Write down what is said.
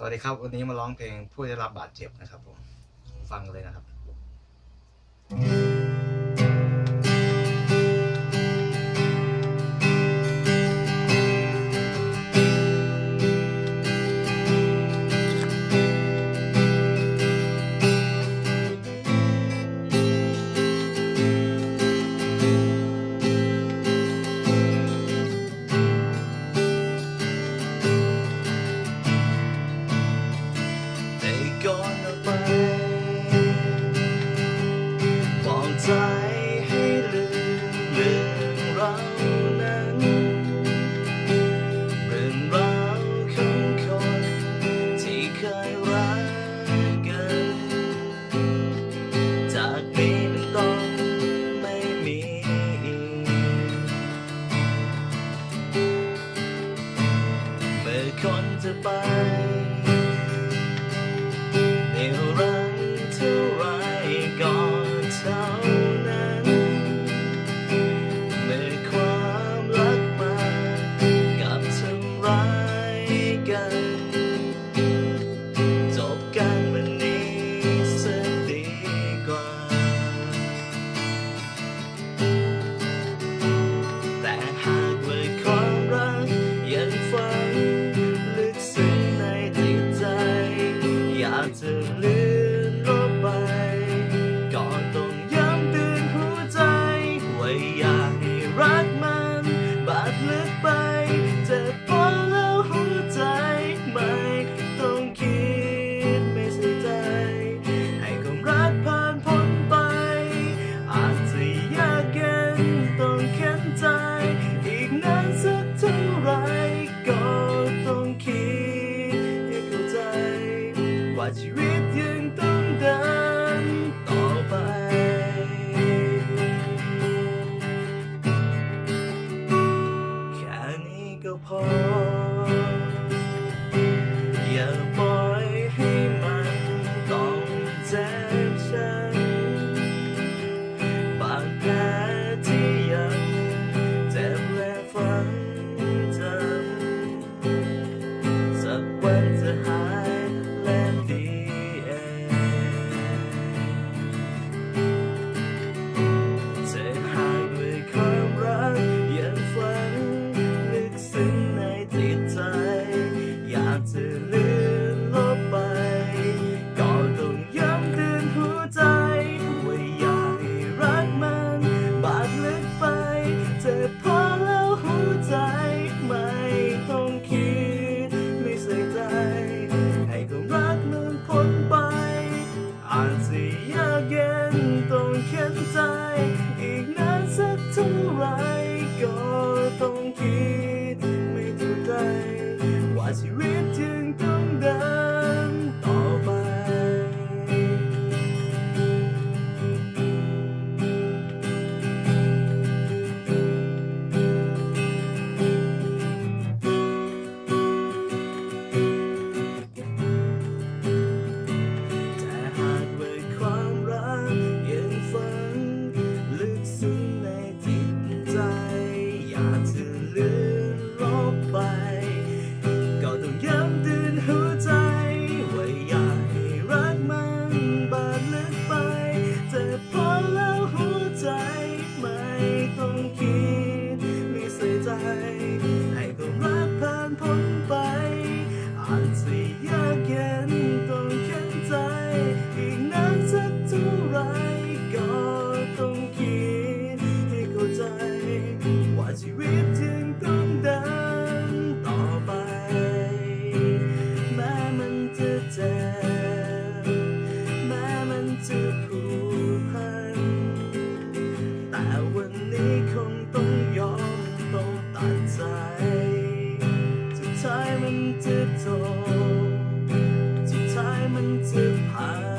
สวัสดีครับ วันนี้มาร้องเพลงผู้ได้รับบาดเจ็บนะครับผม ฟังกันเลยนะครับ couldn't define ปล่อยให้มันต้องเจ็บช้ำบาดแผลที่ยังเจ็บและฝังจำสักวันจะหายและดีเองจะหายด้วยควรักยังฝัน ลึกซึ้งในจิตใจ อยากจะ 风景嗯